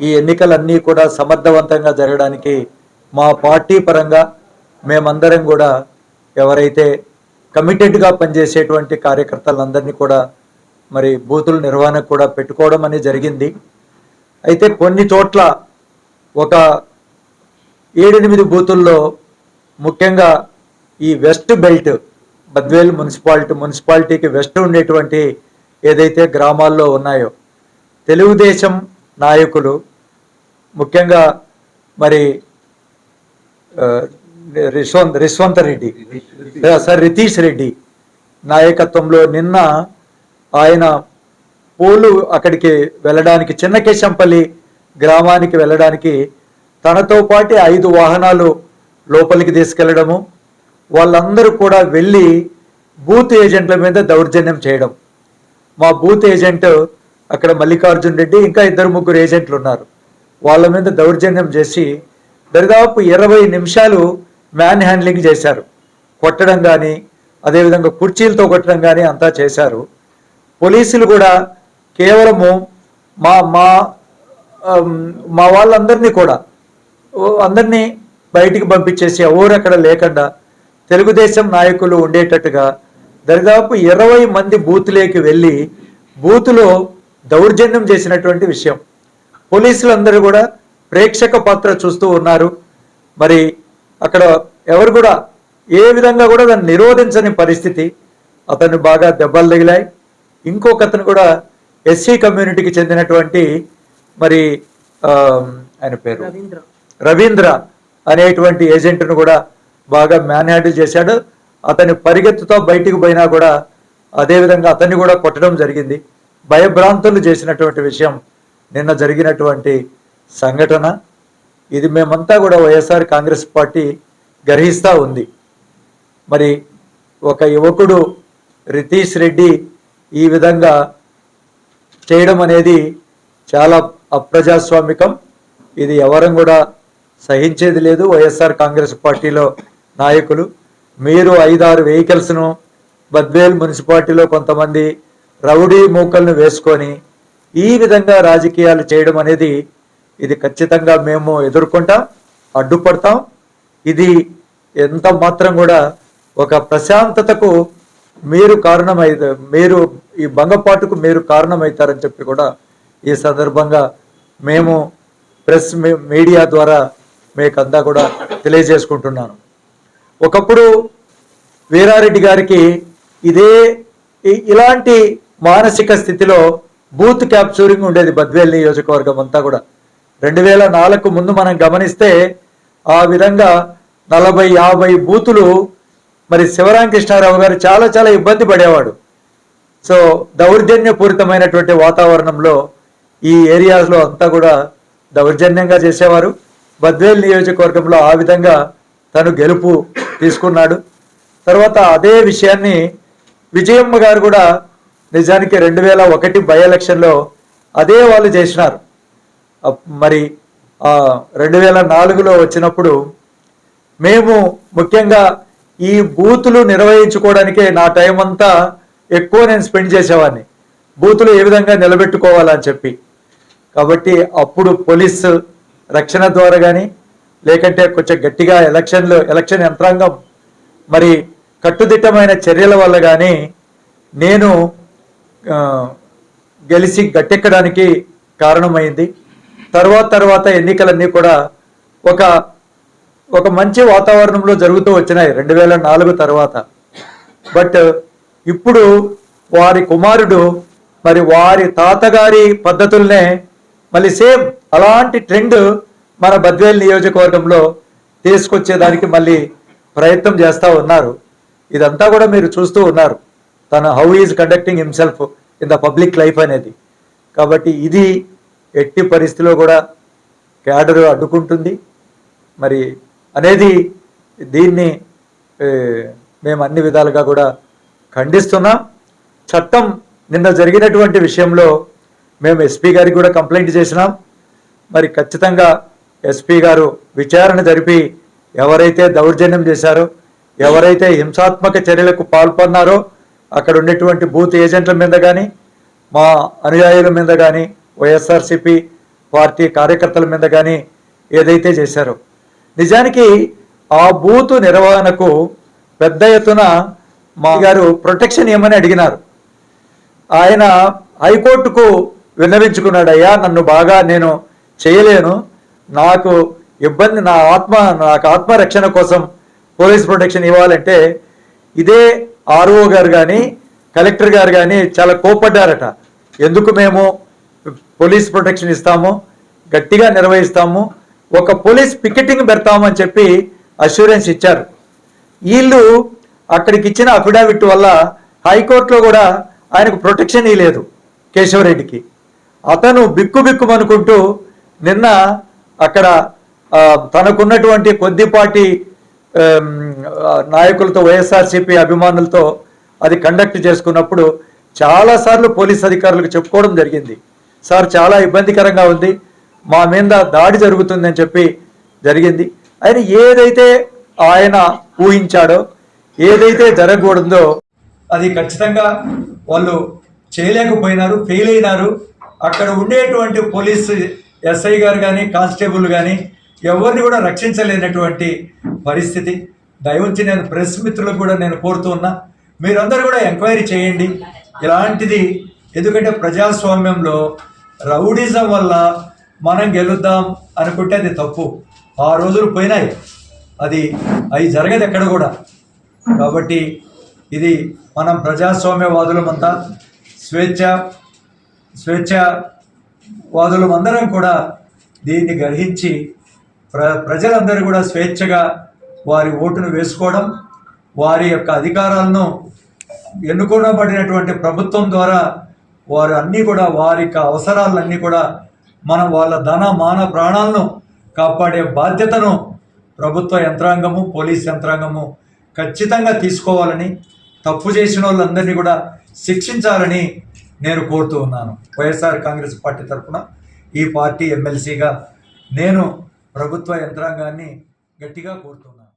ఈ ఎన్నికలన్నీ కూడా సమర్థవంతంగా జరగడానికి మా పార్టీ పరంగా మేమందరం కూడా ఎవరైతే కమిటెడ్గా పనిచేసేటువంటి కార్యకర్తలందరినీ కూడా మరి బూతుల నిర్వహణ కూడా పెట్టుకోవడం అనేది జరిగింది. అయితే కొన్ని చోట్ల ఒక ఏడెనిమిది బూతుల్లో ముఖ్యంగా ఈ వెస్ట్ బెల్ట్ బద్వేల్ మున్సిపాలిటీ మున్సిపాలిటీకి వెస్ట్ ఉండేటువంటి ఏదైతే గ్రామాల్లో ఉన్నాయో తెలుగుదేశం నాయకులు ముఖ్యంగా మరి రిశ్వంత్ రిశ్వంత్ రెడ్డి. సార్ రితీష్ రెడ్డి నాయకత్వంలో నిన్న ఆయన పోలు అక్కడికి వెళ్ళడానికి చిన్నకేశంపల్లి గ్రామానికి వెళ్ళడానికి తనతో పాటు ఐదు వాహనాలు లోపలికి తీసుకెళ్ళడము వాళ్ళందరూ కూడా వెళ్ళి బూత్ ఏజెంట్ల మీద దౌర్జన్యం చేయడం. మా బూత్ ఏజెంట్ అక్కడ మల్లికార్జున్ రెడ్డి ఇంకా ఇద్దరు ముగ్గురు ఏజెంట్లు ఉన్నారు. వాళ్ళ మీద దౌర్జన్యం చేసి దరిదాపు ఇరవై నిమిషాలు మ్యాన్ హ్యాండ్లింగ్ చేశారు. కొట్టడం కానీ అదేవిధంగా కుర్చీలతో కొట్టడం కానీ అంతా చేశారు. పోలీసులు కూడా కేవలము మా మా మా వాళ్ళందరినీ కూడా అందరినీ బయటికి పంపించేసి ఎవరు లేకుండా తెలుగుదేశం నాయకులు ఉండేటట్టుగా దరిదాపు ఇరవై మంది బూత్లేకి వెళ్ళి బూతులో దౌర్జన్యం చేసినటువంటి విషయం. పోలీసులందరూ కూడా ప్రేక్షక పాత్ర చూస్తూ ఉన్నారు. మరి అక్కడ ఎవరు కూడా ఏ విధంగా కూడా దాన్ని నిరోధించని పరిస్థితి. అతను బాగా దెబ్బలు తగిలాయి. ఇంకొక అతను కూడా ఎస్సీ కమ్యూనిటీకి చెందినటువంటి మరి ఆయన పేరు రవీంద్ర. అనేటువంటి ఏజెంట్ను కూడా బాగా హ్యాండిల్ చేశాడు. అతని పరిగెత్తుతో బయటికి పోయినా కూడా అదేవిధంగా అతన్ని కూడా కొట్టడం జరిగింది. భయభ్రాంతులు చేసినటువంటి విషయం నిన్న జరిగినటువంటి సంఘటన. ఇది మేమంతా కూడా వైఎస్ఆర్ కాంగ్రెస్ పార్టీ గ్రహిస్తూ ఉంది. మరి ఒక యువకుడు రితీష్ రెడ్డి ఈ విధంగా చేయడం అనేది చాలా అప్రజాస్వామికం. ఇది ఎవరం కూడా సహించేది లేదు. వైఎస్ఆర్ కాంగ్రెస్ పార్టీలో నాయకులు. మీరు ఐదారు వెహికల్స్ను బద్వేల్ మున్సిపాలిటీలో కొంతమంది రౌడీ మూకలను వేసుకొని ఈ విధంగా రాజకీయాలు చేయడం అనేది ఇది ఖచ్చితంగా మేము ఎదుర్కొంటాం అడ్డుపడతాం. ఇది ఎంత మాత్రం కూడా ఒక ప్రశాంతతకు మీరు కారణమై మీరు ఈ భంగపాటుకు మీరు కారణమవుతారని చెప్పి కూడా ఈ సందర్భంగా మేము ప్రెస్ మీ- మీడియా ద్వారా మీకంతా కూడా తెలియజేసుకుంటున్నాను. ఒకప్పుడు వీరారెడ్డి గారికి ఇదే ఇలాంటి మానసిక స్థితిలో బూత్ క్యాప్చూరింగ్ ఉండేది బద్వేల్ నియోజకవర్గం అంతా కూడా. రెండు వేల నాలుగు ముందు మనం గమనిస్తే ఆ విధంగా నలభై యాభై బూతులు మరి శివరామకృష్ణారావు గారు చాలా చాలా ఇబ్బంది పడేవాడు. సో దౌర్జన్యపూరితమైనటువంటి వాతావరణంలో ఈ ఏరియాస్లో అంతా కూడా దౌర్జన్యంగా చేసేవారు. బద్వేల్ నియోజకవర్గంలో ఆ విధంగా తను గెలుపు తీసుకున్నాడు. తర్వాత అదే విషయాన్ని విజయమ్మ గారు కూడా నిజానికి రెండు వేల ఒకటి బై ఎలక్షన్లో అదే వాళ్ళు చేసినారు. మరి రెండు వేల నాలుగులో వచ్చినప్పుడు మేము ముఖ్యంగా ఈ బూతులు నిర్వహించుకోవడానికే నా టైం అంతా ఎక్కువ నేను స్పెండ్ చేసేవాడిని. బూతులు ఏ విధంగా నిలబెట్టుకోవాలని చెప్పి. కాబట్టి అప్పుడు పోలీస్ రక్షణ ద్వారా కానీ లేకంటే కొంచెం గట్టిగా ఎలక్షన్లు ఎలక్షన్ యంత్రాంగం మరి కట్టుదిట్టమైన చర్యల వల్ల కానీ నేను గెలిచి గట్టెక్కడానికి కారణమైంది. తర్వాత తర్వాత ఎన్నికలన్నీ కూడా ఒక ఒక మంచి వాతావరణంలో జరుగుతూ వచ్చినాయి రెండు వేల నాలుగు తర్వాత. బట్ ఇప్పుడు వారి కుమారుడు మరి వారి తాతగారి పద్ధతుల్నే మళ్ళీ సేమ్ అలాంటి ట్రెండ్ మన బద్వేల్ నియోజకవర్గంలో తీసుకొచ్చేదానికి మళ్ళీ ప్రయత్నం చేస్తూ ఉన్నారు. ఇదంతా కూడా మీరు చూస్తూ ఉన్నారు. తన how is conducting himself in the public life అనేది. కాబట్టి ఇది ఎట్టి పరిస్థితిలో కూడా క్యాడర్ అడ్డుకుంటుంది. మరి అనేది దీన్ని మేము అన్ని విధాలుగా కూడా ఖండిస్తున్నాం. చట్టం నిన్న జరిగినటువంటి విషయంలో మేము ఎస్పీ గారికి కూడా కంప్లైంట్ చేసినాం. మరి ఖచ్చితంగా ఎస్పీ గారు విచారణ జరిపి ఎవరైతే దౌర్జన్యం చేశారో ఎవరైతే హింసాత్మక చర్యలకు పాల్పడినారో అక్కడ ఉండేటువంటి బూత్ ఏజెంట్ల మీద కానీ మా అనుయాయుల మీద కానీ వైఎస్ఆర్సిపి పార్టీ కార్యకర్తల మీద కానీ ఏదైతే చేశారో. నిజానికి ఆ బూత్ నిర్వహణకు పెద్ద ఎత్తున మా గారు ప్రొటెక్షన్ ఏమని అడిగినారు. ఆయన హైకోర్టుకు విన్నవించుకున్నాడు అయ్యా నన్ను బాగా నేను చేయలేను. నాకు ఇబ్బంది నా ఆత్మ నాకు ఆత్మరక్షణ కోసం పోలీస్ ప్రొటెక్షన్ ఇవ్వాలంటే ఇదే ఆర్ఓ గారు కానీ కలెక్టర్ గారు కానీ చాలా కోపడ్డారట ఎందుకు మేము పోలీస్ ప్రొటెక్షన్ ఇస్తాము గట్టిగా నిర్వహిస్తాము ఒక పోలీస్ పికెటింగ్ పెడతామని చెప్పి అష్యూరెన్స్ ఇచ్చారు. వీళ్ళు అక్కడికి ఇచ్చిన అఫిడవిట్ వల్ల హైకోర్టులో కూడా ఆయనకు ప్రొటెక్షన్ ఇవ్వలేదు కేశవరెడ్డికి. అతను బిక్కు బిక్కుమనుకుంటూ నిన్న అక్కడ తనకున్నటువంటి కొద్దిపాటి నాయకులతో వైఎస్ఆర్సీపీ అభిమానులతో అది కండక్ట్ చేసుకున్నప్పుడు చాలాసార్లు పోలీస్ అధికారులకు చెప్పుకోవడం జరిగింది. సార్ చాలా ఇబ్బందికరంగా ఉంది. మా మీద దాడి జరుగుతుందని చెప్పి జరిగింది. ఆయన ఏదైతే ఆయన ఊహించాడో ఏదైతే జరగకూడదో అది ఖచ్చితంగా వాళ్ళు చేయలేకపోయినారు ఫెయిల్ అయినారు. అక్కడ ఉండేటువంటి పోలీసు ఎస్ఐ గారు కానీ కానిస్టేబుల్ కానీ ఎవరిని కూడా రక్షించలేనటువంటి పరిస్థితి. దయవుంచి నేను ప్రెస్ మిత్రులకు కూడా నేను కోరుతూ ఉన్నా మీరందరూ కూడా ఎంక్వైరీ చేయండి. ఇలాంటిది ఎందుకంటే ప్రజాస్వామ్యంలో రౌడిజం వల్ల మనం గెలుద్దాం అనుకుంటే అది తప్పు. ఆ రోజులు పోయినాయి. అది అవి జరగదు ఎక్కడ కూడా. కాబట్టి ఇది మనం ప్రజాస్వామ్యవాదులమంతా స్వేచ్ఛ స్వేచ్ఛవాదులమందరం కూడా దీన్ని గ్రహించి ప్ర ప్రజలందరూ కూడా స్వేచ్ఛగా వారి ఓటును వేసుకోవడం వారి యొక్క అధికారాలను ఎన్నుకోబడినటువంటి ప్రభుత్వం ద్వారా వారు అన్నీ కూడా వారి యొక్క అవసరాలన్నీ కూడా మనం వాళ్ళ ధన మాన ప్రాణాలను కాపాడే బాధ్యతను ప్రభుత్వ యంత్రాంగము పోలీస్ యంత్రాంగము ఖచ్చితంగా తీసుకోవాలని తప్పు చేసిన వాళ్ళందరినీ కూడా శిక్షించాలని నేను కోరుతూ ఉన్నాను. వైఎస్ఆర్ కాంగ్రెస్ పార్టీ తరఫున ఈ పార్టీ ఎమ్మెల్సీగా నేను ప్రభుత్వ యంత్రాంగాన్ని గట్టిగా కోరుతున్నాను.